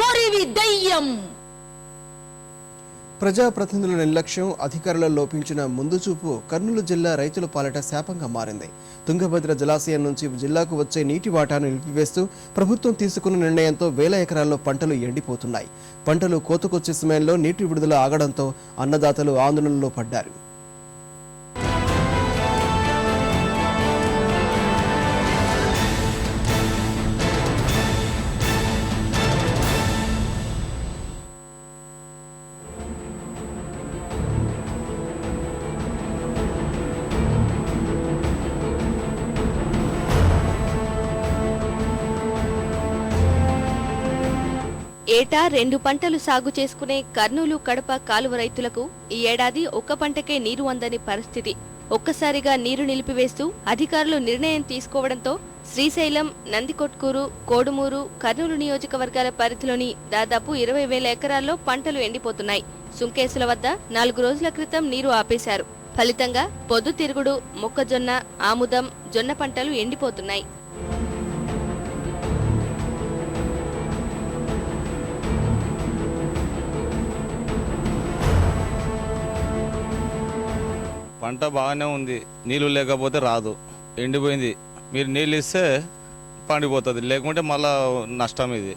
కొరివి దయ్యం ప్రజాప్రతినిధుల నిర్లక్ష్యం అధికారుల లోపించిన ముందు చూపు కర్నూలు జిల్లా రైతుల పాలట శాపంగా మారింది. తుంగభద్ర జలాశయం నుంచి జిల్లాకు వచ్చే నీటి వాటాను నిలిపివేస్తూ ప్రభుత్వం తీసుకున్న నిర్ణయంతో వేల ఎకరాల్లో పంటలు ఎండిపోతున్నాయి. పంటలు కోతకొచ్చే సమయంలో నీటి విడుదల ఆగడంతో అన్నదాతలు ఆందోళనలో పడ్డారు. ఏటా రెండు పంటలు సాగు చేసుకునే కర్నూలు కడప కాలువ రైతులకు ఈ ఏడాది ఒక్క పంటకే నీరు అందని పరిస్థితి. ఒక్కసారిగా నీరు నిలిపివేస్తూ అధికారులు నిర్ణయం తీసుకోవడంతో శ్రీశైలం నందికొట్కూరు కోడుమూరు కర్నూలు నియోజకవర్గాల పరిధిలోని దాదాపు ఇరవై వేల ఎకరాల్లో పంటలు ఎండిపోతున్నాయి. సుంకేసుల వద్ద నాలుగు రోజుల క్రితం నీరు ఆపేశారు. ఫలితంగా పొద్దుతిరుగుడు మొక్కజొన్న ఆముదం జొన్న పంటలు ఎండిపోతున్నాయి. పంట బాగానే ఉంది నీళ్ళు లేకపోతే రాదు ఎండిపోయింది. మీరు నీళ్ళు ఇస్తే పండిపోతుంది లేకుంటే మళ్ళా నష్టం ఇది.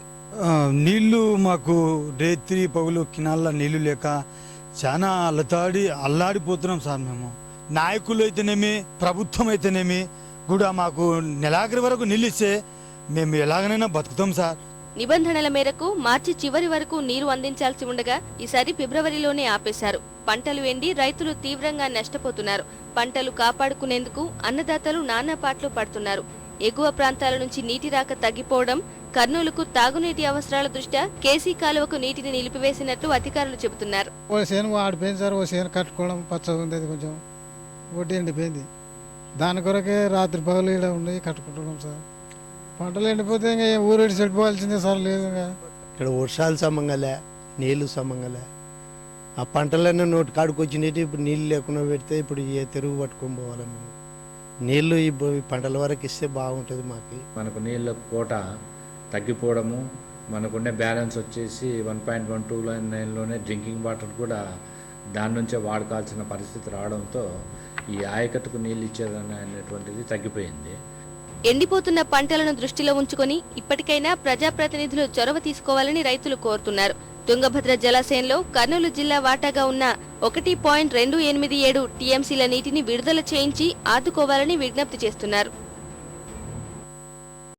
నీళ్ళు నీళ్ళు మాకు రేత్రి పగులు కినాల్లో నీళ్ళు లేక చాలా అల్లతాడి అల్లాడిపోతున్నాం సార్ మేము. నాయకులు అయితేనేమి ప్రభుత్వం అయితేనేమి కూడా మాకు నెలాఖరి వరకు నిలిస్తే మేము ఎలాగనైనా బతుకుతాం సార్. నిబంధనల మేరకు మార్చి చివరి వరకు నీరు అందించాల్సి ఉండగా ఈసారి ఫిబ్రవరిలోనే ఆపేశారు. పంటలు ఎండి రైతులు తీవ్రంగా నష్టపోతున్నారు. పంటలు కాపాడుకునేందుకు అన్నదాతలు నానా పాటలు పడుతున్నారు. ఎగువ ప్రాంతాల నుంచి నీటి రాక తగ్గిపోవడం కర్నూలుకు తాగునీటి అవసరాల దృష్ట్యా కేసీ కాలువకు నీటిని నిలిపివేసినట్లు అధికారులు చెబుతున్నారు. ఓ చేను సార్ ఓ కట్టుకోవడం పచ్చగా ఉంది కొంచెం. ఎండిపోయింది. దాని కొరకే రాత్రి పగలు ఇక్కడ ఉండి కట్టుకుంటున్నాం సార్. పంటలు ఎండిపోతే ఇంకా ఊరేడి చెడిపోవాల్సిందే సార్ లేదు ఇంకా. ఇక్కడ వర్షాలు సమంగలే నీళ్ళు సమంగలే. ఆ పంటలన్నీ నోటి కాడికి వచ్చినట్టు ఇప్పుడు నీళ్ళు లేకుండా పెడితే ఇప్పుడు ఏ తెరుగు పట్టుకొని పోవాలి మేము నీళ్ళు ఈ పంటల వరకు ఇస్తే బాగుంటుంది మాకు. మనకు నీళ్ళ కోట తగ్గిపోవడము మనకుండే బ్యాలెన్స్ వచ్చేసి వన్ పాయింట్ వన్ టూ నైన్లోనే డ్రింకింగ్ వాటర్ కూడా దాని నుంచే వాడుకోవాల్సిన పరిస్థితి రావడంతో ఈ ఆయకట్టుకు నీళ్ళు ఇచ్చేదని అనేటువంటిది తగ్గిపోయింది. ఎండిపోతున్న పంటలను దృష్టిలో ఉంచుకొని ఇప్పటికైనా ప్రజాప్రతినిధులు చొరవ తీసుకోవాలని రైతులు కోరుతున్నారు. తుంగభద్ర జలాశయంలో కర్నూలు జిల్లా వాటాగా ఉన్న ఒకటి పాయింట్ రెండు ఎనిమిది ఏడు టీఎంసీల నీటిని విడుదల చేయించి ఆదుకోవాలని విజ్ఞప్తి చేస్తున్నారు.